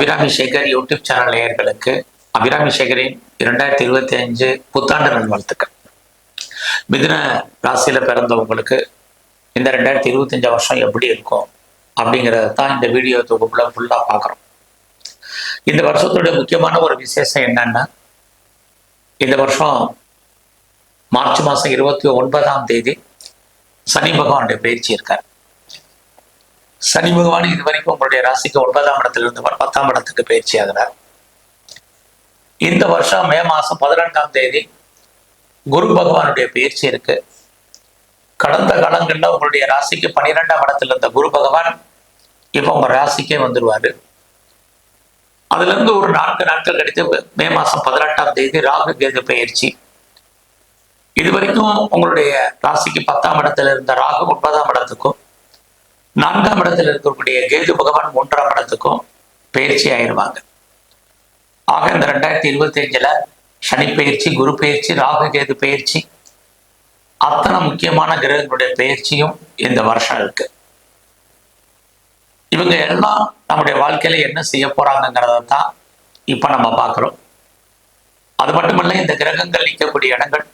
Abirami Sekar YouTube channel நேயர்களுக்கு அபிராமி சேகரின் இரண்டாயிரத்தி இருபத்தி அஞ்சு புத்தாண்டு நல்வாழ்த்துக்கள் மிதுன ராசியில பிறந்தவங்களுக்கு இந்த ரெண்டாயிரத்தி இருபத்தஞ்சு வருஷம் எப்படி இருக்கும் அப்படிங்கிறத தான் இந்த வீடியோ தொகுப்புல ஃபுல்லாக பார்க்குறோம். இந்த வருஷத்துடைய முக்கியமான ஒரு விசேஷம் என்னன்னா இந்த வருஷம் மார்ச் மாதம் இருபத்தி ஒன்பதாம் தேதி சனி பகவானுடைய பயிற்சி இருக்கார். சனி பகவான் இது வரைக்கும் உங்களுடைய ராசிக்கு ஒன்பதாம் இடத்திலிருந்து பத்தாம் இடத்துக்கு பயிற்சி ஆகிறார். இந்த வருஷம் மே மாசம் பதினெட்டாம் தேதி குரு பகவானுடைய பயிற்சி இருக்கு. கடந்த காலங்களில் உங்களுடைய ராசிக்கு பன்னிரெண்டாம் இடத்துல இருந்த குரு பகவான் இப்போ உங்க ராசிக்கே வந்துடுவாரு அதுல இருந்து ஒரு நான்கு நாட்கள் கழித்து மே மாசம் பதினெட்டாம் தேதி ராகு கேது பயிற்சி. இது வரைக்கும் உங்களுடைய ராசிக்கு பத்தாம் இடத்துல இருந்த ராகு ஒன்பதாம் இடத்துக்கும் நான்காம் இடத்தில் இருக்கக்கூடிய கேது பகவான் மூன்றாம் இடத்துக்கும் பயிற்சி ஆயிடுவாங்க ஆக இந்த ரெண்டாயிரத்தி இருபத்தி அஞ்சுல சனி பயிற்சி குரு பயிற்சி ராகு கேது பயிற்சி அத்தனை முக்கியமான கிரகங்களுடைய பயிற்சியும் இந்த வருஷம் இருக்கு. இவங்க எல்லாம் நம்முடைய வாழ்க்கையில என்ன செய்ய போறாங்கிறத தான் இப்ப நம்ம பார்க்கிறோம். அது மட்டுமல்ல இந்த கிரகங்கள் நிற்கக்கூடிய இடங்கள்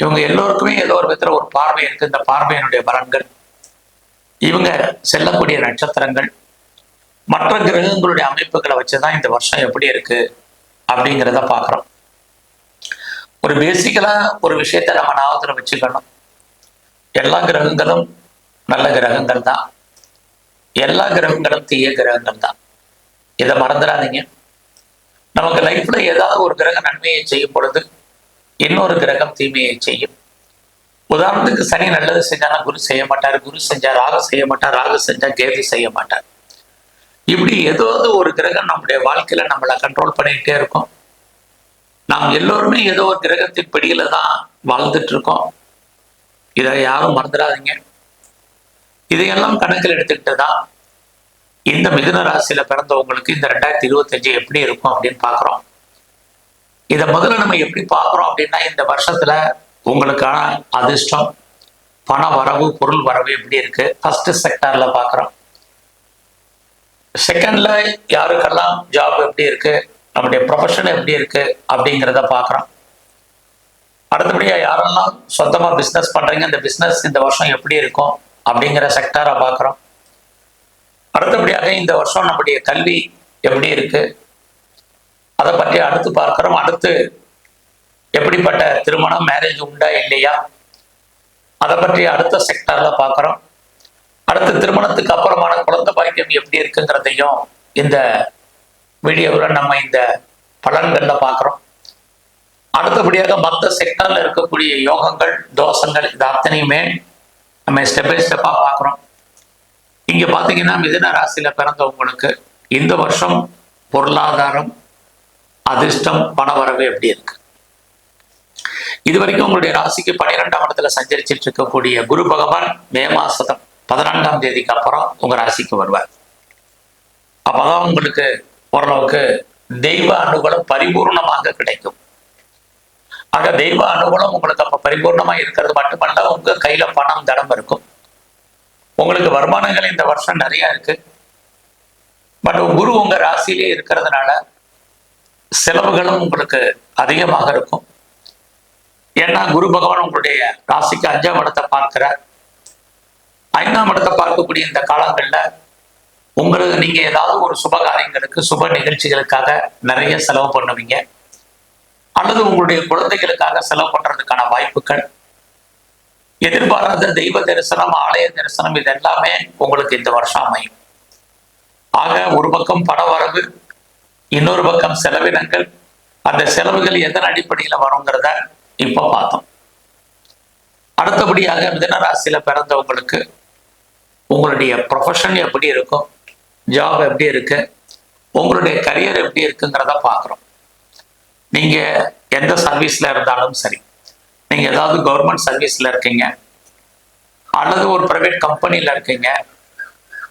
இவங்க எல்லோருக்குமே ஏதோ ஒரு விதத்துல ஒரு பார்வை இருக்கு. இந்த பார்வையினுடைய பலன்கள் இவங்க செல்லக்கூடிய நட்சத்திரங்கள் மற்ற கிரகங்களுடைய அமைப்புகளை வச்சுதான் இந்த வருஷம் எப்படி இருக்கு அப்படிங்கிறத பார்க்குறோம். ஒரு பேசிக்கலா ஒரு விஷயத்த நம்ம ஞாபகத்தில் வச்சுக்கணும். எல்லா கிரகங்களும் நல்ல கிரகங்கள் தான். எல்லா கிரகங்களும் தீய கிரகங்கள் தான். இதை மறந்துடாதீங்க. நமக்கு லைஃப்ல ஏதாவது ஒரு கிரகம் நன்மையை செய்யும் பொழுது இன்னொரு கிரகம் தீமையை செய்யும். உதாரணத்துக்கு சனி நல்லது செஞ்சானா குரு செய்ய மாட்டார் குரு செஞ்சா ராகு செய்ய மாட்டார் ராகு செஞ்சா கேது செய்ய மாட்டார். இப்படி ஏதாவது ஒரு கிரகம் நம்முடைய வாழ்க்கையில நம்மளை கண்ட்ரோல் பண்ணிக்கிட்டே இருக்கும். நாம் எல்லோருமே ஏதோ ஒரு கிரகத்தின் பிடியில தான் வாழ்ந்துட்டு இருக்கோம். இதை யாரும் மறந்துடாதீங்க. இதையெல்லாம் கணக்கில் எடுத்துக்கிட்டு தான் இந்த மிதுன ராசியில பிறந்தவங்களுக்கு இந்த ரெண்டாயிரத்தி இருபத்தஞ்சு எப்படி இருக்கும் அப்படின்னு பாக்குறோம் இதை முதல்ல நம்ம எப்படி பாக்குறோம் அப்படின்னா இந்த வருஷத்துல உங்களுக்கான அதிர்ஷ்டம் பண வரவு பொருள் வரவு எப்படி இருக்கு? ஃபர்ஸ்ட் செக்டார்ல பார்க்குறோம் செகண்ட்ல யாருக்கெல்லாம் ஜாப் எப்படி இருக்கு? நம்முடைய ப்ரொஃபஷன் எப்படி இருக்கு? அப்படிங்கிறத பார்க்குறோம் அடுத்தபடியாக யாரெல்லாம் சொந்தமா பிஸ்னஸ் பண்றீங்க? இந்த பிஸ்னஸ் இந்த வருஷம் எப்படி இருக்கும்? அப்படிங்கிற செக்டாரை பார்க்குறோம் அடுத்தபடியாக இந்த வருஷம் நம்முடைய கல்வி எப்படி இருக்கு? அதை பற்றி அடுத்து பார்க்குறோம். அடுத்து எப்படிப்பட்ட திருமணம் மேரேஜ் உண்டா இல்லையா? அதை பற்றி அடுத்த செக்டர்ல பார்க்குறோம். அடுத்த திருமணத்துக்கு அப்புறமான குழந்தை பாக்கியம் எப்படி இருக்குங்கிறதையும் இந்த வீடியோவில் நம்ம இந்த பலன்கள்ல பார்க்குறோம். அடுத்தபடியாக மற்ற செக்டர்ல இருக்கக்கூடிய யோகங்கள் தோஷங்கள் இது அத்தனையுமே நம்ம ஸ்டெப் பை ஸ்டெப்பாக பார்க்குறோம். இங்கே பார்த்தீங்கன்னா மிதன ராசியில் பிறந்தவங்களுக்கு இந்த வருஷம் பொருளாதாரம் அதிர்ஷ்டம் பணவரவு எப்படி இருக்கு? இது வரைக்கும் உங்களுடைய ராசிக்கு பன்னிரெண்டாம் இடத்துல சஞ்சரிச்சிட்டு இருக்கக்கூடிய குரு பகவான் மே மாசம் பதினான்காம் தேதிக்கு அப்புறம் உங்க ராசிக்கு வருவார். அப்பதான் உங்களுக்கு ஓரளவுக்கு தெய்வ அனுகூலம் பரிபூர்ணமாக கிடைக்கும். ஆக தெய்வ அனுகூலம் உங்களுக்கு அப்ப பரிபூர்ணமா இருக்கிறது மட்டுமல்ல உங்க கையில பணம் தடம் இருக்கும். உங்களுக்கு வருமானங்கள் இந்த வருஷம் நிறைய இருக்கு. பட் குரு உங்க ராசியிலே இருக்கிறதுனால செலவுகளும் உங்களுக்கு அதிகமாக இருக்கும். ஏன்னா குரு பகவான் உங்களுடைய ராசிக்கு அஞ்சாம் இடத்தை பார்க்கிறார். ஐந்தாம் இடத்தை பார்க்கக்கூடிய இந்த காலங்களில் உங்களுக்கு நீங்கள் ஏதாவது ஒரு சுப காரியங்களுக்கு சுப நிகழ்ச்சிகளுக்காக நிறைய செலவு பண்ணுவீங்க. அல்லது உங்களுடைய குழந்தைகளுக்காக செலவு பண்ணுறதுக்கான வாய்ப்புகள். எதிர்பாராத தெய்வ தரிசனம் ஆலய தரிசனம் இது எல்லாமே உங்களுக்கு இந்த வருஷம் அமையும். ஆக ஒரு பக்கம் பண வரவு இன்னொரு பக்கம் செலவினங்கள். அந்த செலவுகள் எதன் அடிப்படையில் வருங்கிறத இப்ப பார்த்தோம். அடுத்தபடியாக மிதன ராசியில பிறந்தவங்களுக்கு உங்களுடைய ப்ரொஃபஷன் எப்படி இருக்கும்? ஜாப் எப்படி இருக்கு? உங்களுடைய கரியர் எப்படி இருக்குங்கிறத பார்க்குறோம். நீங்க எந்த சர்வீஸ்ல இருந்தாலும் சரி. நீங்க ஏதாவது கவர்மெண்ட் சர்வீஸ்ல இருக்கீங்க. அல்லது ஒரு பிரைவேட் கம்பெனியில் இருக்கீங்க.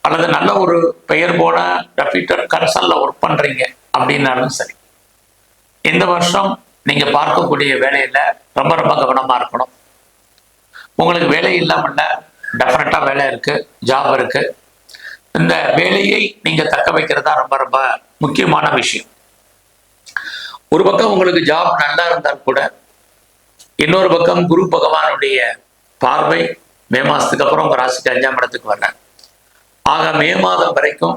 அல்லது நல்ல ஒரு பெயர் போன ரெப்யூட்டட் கன்சர்ன்ல ஒர்க் பண்றீங்க அப்படின்னாலும் சரி. இந்த வருஷம் நீங்க பார்க்கக்கூடிய வேலையில ரொம்ப ரொம்ப கவனமா இருக்கணும். உங்களுக்கு வேலை இல்லாமல்ல டெஃபினட்டா வேலை இருக்கு ஜாப் இருக்கு. இந்த வேலையை நீங்க தக்க வைக்கிறது தான் ரொம்ப ரொம்ப முக்கியமான விஷயம். ஒரு பக்கம் உங்களுக்கு ஜாப் நல்லா இருந்தால் கூட இன்னொரு பக்கம் குரு பகவானுடைய பார்வை மே மாதத்துக்கு அப்புறம் உங்கள் ராசிக்கு அஞ்சாம் இடத்துக்கு வர்றேன் ஆக மே மாதம் வரைக்கும்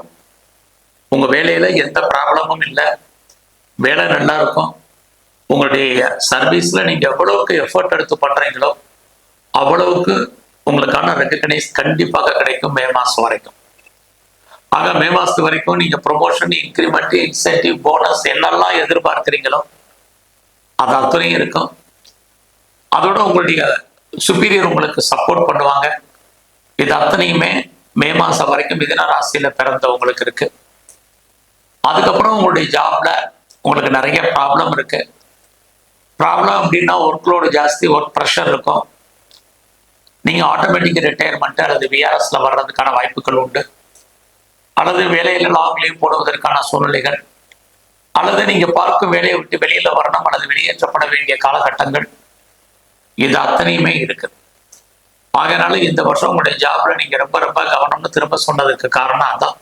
உங்கள் வேலையில் எந்த ப்ராப்ளமும் இல்லை. வேலை நல்லா இருக்கும் உங்களுடைய சர்வீஸில் நீங்கள் எவ்வளவுக்கு எஃபர்ட் எடுத்து பண்ணுறீங்களோ அவ்வளவுக்கு உங்களுக்கான ரெக்கக்னைஸ் கண்டிப்பாக கிடைக்கும் மே மாதம் வரைக்கும். ஆக மே மாதத்து வரைக்கும் நீங்கள் ப்ரொமோஷன் இன்க்ரிமெண்ட் இன்சென்டிவ் போனஸ் என்னெல்லாம் எதிர்பார்க்குறீங்களோ அது அத்தனையும் இருக்கும். அதோட உங்களுடைய சுப்பீரியர் உங்களுக்கு சப்போர்ட் பண்ணுவாங்க. இது அத்தனையுமே மே மாதம் வரைக்கும் மிதன பிறந்த பிறந்தவங்களுக்கு இருக்கு. அதுக்கப்புறம் உங்களுடைய ஜாப்ல உங்களுக்கு நிறைய ப்ராப்ளம் இருக்குது ப்ராப்ளம் அப்படின்னா ஒர்க் லோடு ஜாஸ்தி ஒர்க் ப்ரெஷர் இருக்கும். நீங்கள் ஆட்டோமேட்டிக் ரிட்டையர்மெண்ட் அல்லது விஆர்எஸில் வர்றதுக்கான வாய்ப்புகள் உண்டு. அல்லது வேலையில் லாங் லீவ் போடுவதற்கான சூழ்நிலைகள். அல்லது நீங்கள் பார்க்கும் வேலையை விட்டு வெளியில் வரணும் அல்லது வெளியேற்றப்பட வேண்டிய காலகட்டங்கள். இது அத்தனையுமே இருக்குது. ஆகையினால இந்த வருஷம் உங்களுடைய ஜாப்ல நீங்க ரொம்ப ரொம்ப கவனம்னு திரும்ப சொன்னதுக்கு காரணம் அதான்.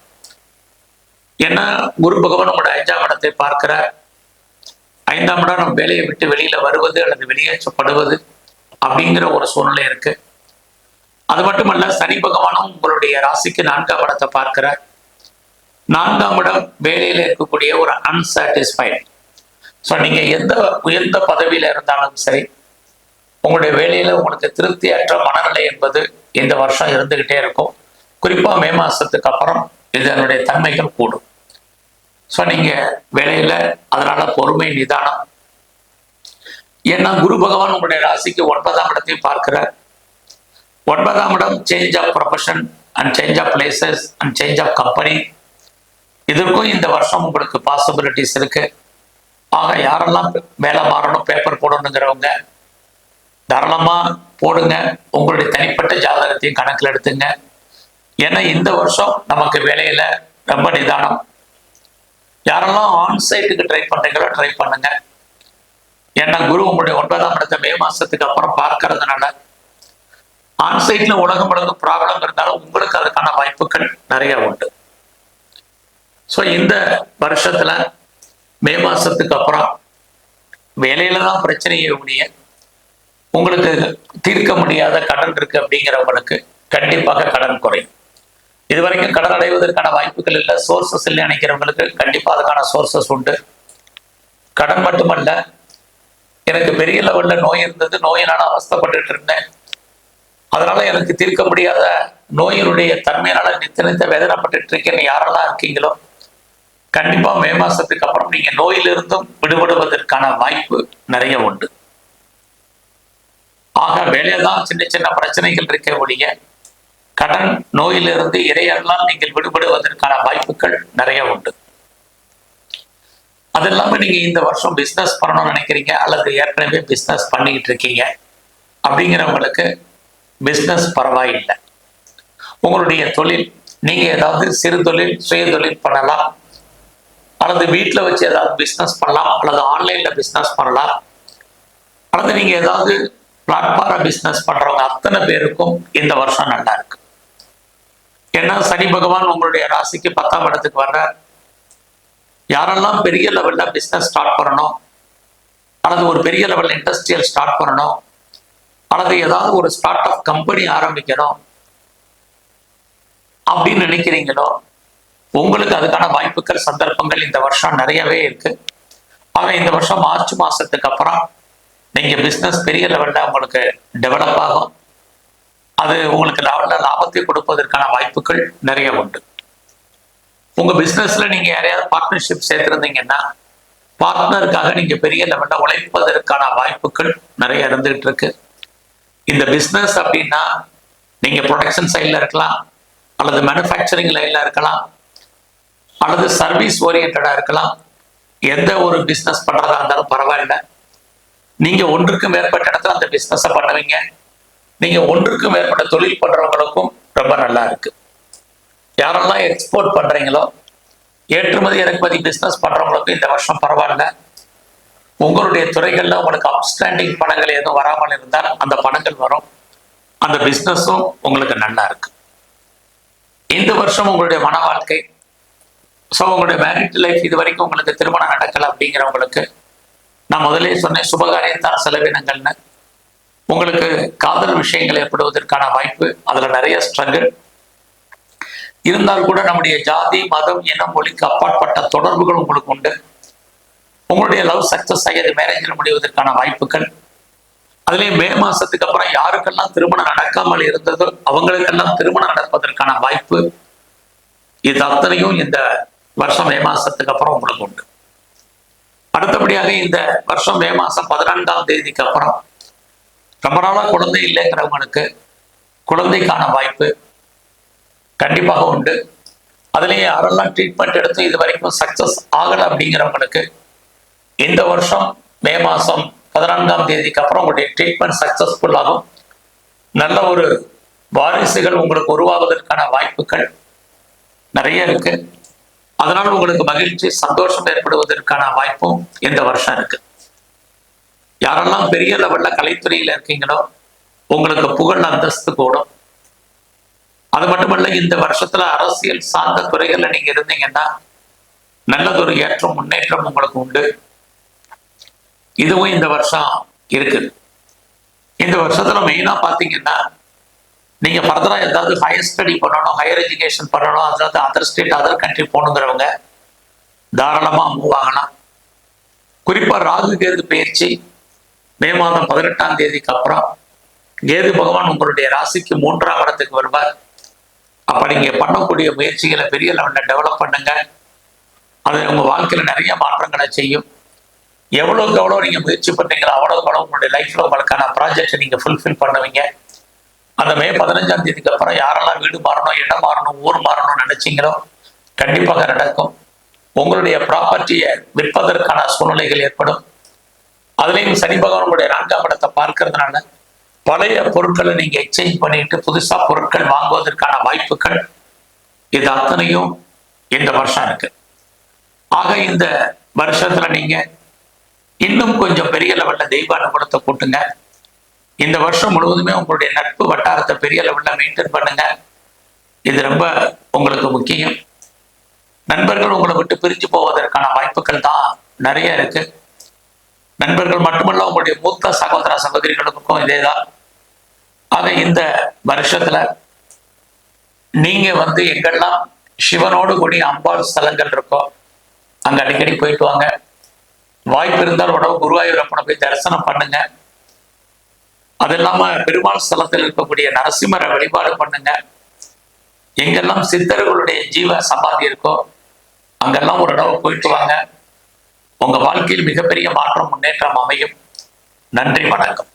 ஏன்னா குரு பகவான் உங்களுடைய ஐந்தாம் இடத்தை பார்க்கிற ஐந்தாம் இடம் நம்ம வேலையை விட்டு வெளியில வருவது அல்லது வெளியேற்றப்படுவது அப்படிங்கிற ஒரு சூழ்நிலை இருக்கு. அது மட்டுமல்ல சனி பகவானும் உங்களுடைய ராசிக்கு நான்காம் இடத்தை பார்க்கிற நான்காம் இடம் வேலையில இருக்கக்கூடிய ஒரு அன்சாட்டிஸ்ஃபைட் ஸோ நீங்க எந்த உயர்ந்த பதவியில இருந்தாலும் சரி உங்களுடைய வேலையில உங்களுக்கு திருப்தியற்ற மனநிலை என்பது இந்த வருஷம் இருந்துகிட்டே இருக்கும். குறிப்பா மே மாசத்துக்கு அப்புறம் இதனுடைய தன்மைகள் கூடும். ஸோ நீங்க வேலையில அதனால பொறுமை நிதானம். ஏன்னா குரு பகவான் உங்களுடைய ராசிக்கு ஒன்பதாம் இடத்தையும் பார்க்கிறார். ஒன்பதாம் இடம் change of profession and change of places and change of company இதற்கும் இந்த வருஷம் உங்களுக்கு பாசிபிலிட்டிஸ் இருக்கு. ஆக யாரெல்லாம் வேலை மாறணும் பேப்பர் போடணுங்கிறவங்க தாராளமா போடுங்க. உங்களுடைய தனிப்பட்ட ஜாதகத்தையும் கணக்கில் எடுத்துங்க. ஏன்னா இந்த வருஷம் நமக்கு வேலையில ரொம்ப நிதானம். யாரெல்லாம் ஆன் சைட்டுக்கு ட்ரை பண்றீங்களோ ட்ரை பண்ணுங்க. ஏன்னா குரு உங்களுடைய ஒன்பதாம் இடத்தை மே மாசத்துக்கு அப்புறம் பார்க்கறதுனால ஆன் சைட்ல உலகம் உலக ப்ராப்ளம் இருந்தாலும் உங்களுக்கு அதுக்கான வாய்ப்புகள் நிறைய உண்டு. ஸோ இந்த வருஷத்துல மே மாசத்துக்கு அப்புறம் வேலையில தான் பிரச்சனையே உடைய உங்களுக்கு தீர்க்க முடியாத கடன் இருக்கு அப்படிங்கிறவங்களுக்கு கண்டிப்பாக கடன் குறையும். இது வரைக்கும் கடன் அடைவதற்கான வாய்ப்புகள் இல்லை. சோர்சஸ் இல்லை நினைக்கிறவங்களுக்கு கண்டிப்பாக அதுக்கான சோர்சஸ் உண்டு. கடன் மட்டுமல்ல எனக்கு பெரிய லெவலில் நோய் இருந்தது நோயினால் அவஸ்தப்பட்டு இருந்தேன். அதனால எனக்கு தீர்க்க முடியாத நோயினுடைய தன்மையினால நித்த நித்த வேதனைப்பட்டு இருக்கேன்னு யாரெல்லாம் இருக்கீங்களோ கண்டிப்பா மே மாசத்துக்கு அப்புறம் நீங்க நோயிலிருந்தும் விடுபடுவதற்கான வாய்ப்பு நிறைய உண்டு. ஆக வேலையெல்லாம் சின்ன சின்ன பிரச்சனைகள் இருக்க ஒழிய கடன் நோயிலிருந்து இறையெல்லாம் நீங்கள் விடுபடுவதற்கான வாய்ப்புகள் நிறைய உண்டு. அது இல்லாமல் நீங்க இந்த வருஷம் பிசினஸ் பண்ணணும்னு நினைக்கிறீங்க அல்லது ஏற்கனவே பிசினஸ் பண்ணிக்கிட்டு இருக்கீங்க அப்படிங்கிறவங்களுக்கு பிசினஸ் பரவாயில்லை. உங்களுடைய தொழில் நீங்க ஏதாவது சிறு தொழில் சுய தொழில் பண்ணலாம் அல்லது வீட்டில் வச்சு ஏதாவது பிஸ்னஸ் பண்ணலாம் அல்லது ஆன்லைனில் பிஸ்னஸ் பண்ணலாம் அல்லது நீங்கள் ஏதாவது பிளாட்ஃபார பிஸ்னஸ் பண்ணுறவங்க அத்தனை பேருக்கும் இந்த வருஷம் நல்லா ஏன்னா சனி பகவான் உங்களுடைய ராசிக்கு பத்தாம் இடத்துக்கு வர்றார். யாரெல்லாம் பெரிய லெவலில் பிஸ்னஸ் ஸ்டார்ட் பண்ணணும் அல்லது ஒரு பெரிய லெவலில் இண்டஸ்ட்ரியல் ஸ்டார்ட் பண்ணணும் அல்லது ஏதாவது ஒரு ஸ்டார்ட் அப் கம்பெனி ஆரம்பிக்கணும் அப்படின்னு நினைக்கிறீங்களோ உங்களுக்கு அதுக்கான வாய்ப்புகள் சந்தர்ப்பங்கள் இந்த வருஷம் நிறையவே இருக்கு. ஆக இந்த வருஷம் மார்ச் மாசத்துக்கு அப்புறம் நீங்க பிசினஸ் பெரிய லெவல்ல உங்களுக்கு டெவலப் ஆகும். அது உங்களுக்கு லெவல்ல லாபத்தை கொடுப்பதற்கான வாய்ப்புகள் நிறைய உண்டு. உங்க பிசினஸ்ல நீங்க யாரையாவது பார்ட்னர்ஷிப் சேர்த்திருந்தீங்கன்னா பார்ட்னருக்காக நீங்க பெரிய லெவல்ல உழைப்பதற்கான வாய்ப்புகள் நிறைய இருந்துகிட்டு இருக்கு இந்த பிஸ்னஸ் அப்படின்னா நீங்க ப்ரொடக்ஷன் சைட்ல இருக்கலாம் அல்லது மேனுஃபேக்சரிங் லைன்ல இருக்கலாம் அல்லது சர்வீஸ் ஓரியன்டா இருக்கலாம். எந்த ஒரு பிஸ்னஸ் பண்றதா இருந்தாலும் பரவாயில்ல. நீங்க ஒன்றுக்கு மேற்பட்ட இடத்துல அந்த பிஸ்னஸை பண்ணுவீங்க. நீங்க ஒன்றுக்கு மேற்பட்ட தொழில் பண்றவங்களுக்கும் ரொம்ப நல்லா இருக்கு. யாரெல்லாம் எக்ஸ்போர்ட் பண்றீங்களோ ஏற்றுமதி இறக்குமதி பிசினஸ் பண்றவங்களுக்கும் இந்த வருஷம் பரவாயில்ல. உங்களுடைய துறைகளில் உங்களுக்கு அவுட்ஸ்டாண்டிங் பணங்கள் எதுவும் வராமல் இருந்தால் அந்த பணங்கள் வரும். அந்த பிஸ்னஸும் உங்களுக்கு நல்லா இருக்கு. இந்த வருஷம் உங்களுடைய மன வாழ்க்கை ஸோ உங்களுடைய மேரிட் லைஃப் இது வரைக்கும் உங்களுக்கு திருமணம் நடக்கல அப்படிங்கிறவங்களுக்கு நான் முதலே சொன்னேன் சுபகாரியத்தான செலவினங்கள்னு. உங்களுக்கு காதல் விஷயங்கள் ஏற்படுவதற்கான வாய்ப்பு அதுல நிறைய ஸ்ட்ரகிள் இருந்தால் கூட நம்முடைய ஜாதி மதம் இனம் மொழிக்கு அப்பாற்பட்ட தொடர்புகள் உங்களுக்கு உண்டு. உங்களுடைய லவ் சக்சஸ் ஆகியது மேரேஜில் முடிவதற்கான வாய்ப்புகள். அதுலேயே மே மாசத்துக்கு அப்புறம் யாருக்கெல்லாம் திருமணம் நடக்காமல் இருந்ததோ அவங்களுக்கெல்லாம் திருமணம் நடப்பதற்கான வாய்ப்பு. இது அத்தனையும் இந்த வருஷம் மே மாசத்துக்கு அப்புறம் உங்களுக்கு உண்டு. அடுத்தபடியாக இந்த வருஷம் மே மாசம் பதினான்காம் தேதிக்கு அப்புறம் ரொம்ப குழந்தை இல்லைங்கிறவங்களுக்கு குழந்தைக்கான வாய்ப்பு கண்டிப்பாக உண்டு. அதுலேயே யாரெல்லாம் ட்ரீட்மெண்ட் எடுத்து இது வரைக்கும் சக்சஸ் ஆகலை அப்படிங்கிறவங்களுக்கு இந்த வருஷம் மே மாதம் பதினான்காம் தேதிக்கு அப்புறம் உங்களுடைய ட்ரீட்மெண்ட் சக்சஸ்ஃபுல்லாகும் நல்ல ஒரு வாரிசுகள் உங்களுக்கு உருவாவதற்கான வாய்ப்புகள் நிறைய இருக்கு. அதனால் உங்களுக்கு மகிழ்ச்சி சந்தோஷம் ஏற்படுவதற்கான வாய்ப்பும் இந்த வருஷம் இருக்கு. யாரெல்லாம் பெரிய லெவல்ல கலைத்துறையில இருக்கீங்களோ உங்களுக்கு புகழ் அந்தஸ்து கூடும் அது மட்டுமல்ல இந்த வருஷத்துல அரசியல் சார்ந்த துறைகள்ல நீங்க இருந்தீங்கன்னா நல்லதொரு ஏற்றம் முன்னேற்றம் உங்களுக்கு உண்டு. இதுவும் இந்த வருஷம் இருக்குது இந்த வருஷத்துல மெயினா பாத்தீங்கன்னா நீங்க ஃபர்தரா ஏதாவது ஹையர் ஸ்டடி பண்ணணும் ஹையர் எஜுகேஷன் பண்ணணும் அதாவது அதர் ஸ்டேட் அதர் கண்ட்ரி போகணுங்கிறவங்க தாராளமா மூவ் ஆகலாம். குறிப்பா ராகு கேது பயிற்சி மே மாதம் பதினெட்டாம் தேதிக்கு அப்புறம் கேது பகவான் உங்களுடைய ராசிக்கு மூன்றாம் இடத்துக்கு வருவார். அப்ப நீங்க பண்ணக்கூடிய முயற்சிகளை பெரிய லெவலில் டெவலப் பண்ணுங்க. அது உங்க வாழ்க்கையில நிறைய மாற்றங்களை செய்யும். எவ்வளவுக்கு எவ்வளோ நீங்க முயற்சி பண்றீங்களோ அவ்வளவுக்கு அவ்வளோ உங்களுடைய லைஃப்ல உங்களுக்கான ப்ராஜெக்டை நீங்க ஃபுல்ஃபில் பண்ணுவீங்க. அந்த மே பதினஞ்சாம் தேதிக்கு அப்புறம் யாரெல்லாம் வீடு மாறணும் இடம் மாறணும் ஊர் மாறணும்னு நினைச்சீங்களோ கண்டிப்பாக நடக்கும். உங்களுடைய ப்ராப்பர்ட்டியை விற்பதற்கான சூழ்நிலைகள் ஏற்படும். அதுலேயும் சனி பகவானுடைய உங்களுடைய நான்காம் இடத்தை பார்க்கறதுனால பழைய பொருட்களை நீங்க எக்ஸ்சேஞ்ச் பண்ணிட்டு புதுசா பொருட்கள் வாங்குவதற்கான வாய்ப்புகள் இது அத்தனையும் இந்த வருஷம் இருக்கு. ஆக இந்த வருஷத்துல நீங்க இன்னும் கொஞ்சம் பெரிய லெவல்ல தெய்வ அனுகூலத்தை கூட்டுங்க. இந்த வருஷம் முழுவதுமே உங்களுடைய நட்பு வட்டாரத்தை பெரிய லெவல்ல மெயின்டைன் பண்ணுங்க. இது ரொம்ப உங்களுக்கு முக்கியம். நண்பர்கள் உங்களை விட்டு பிரிஞ்சு போவதற்கான வாய்ப்புகள் தான் நிறைய இருக்குது நண்பர்கள் மட்டுமல்ல உங்களுடைய மூத்த சகோதர சகோதரிகளுக்கும் இதேதான். ஆக இந்த வருஷத்துல நீங்க வந்து எங்கெல்லாம் சிவனோடு கூடிய அம்பாள் ஸ்தலங்கள் இருக்கோ அங்க அடிக்கடி போயிட்டு வாங்க. வாய்ப்பு இருந்தால் உடம்பு குருவாயூரப்பனை போய் தரிசனம் பண்ணுங்க. அது இல்லாம பெருமாள் ஸ்தலத்தில் இருக்கக்கூடிய நரசிம்மரை வழிபாடு பண்ணுங்க. எங்கெல்லாம் சித்தர்களுடைய ஜீவ சமாதி இருக்கோ அங்கெல்லாம் ஒரு தடவை போயிட்டு வாங்க. உங்க வாழ்க்கையில் மிகப்பெரிய மாற்றம் முன்னேற்றம் அமையும். நன்றி வணக்கம்.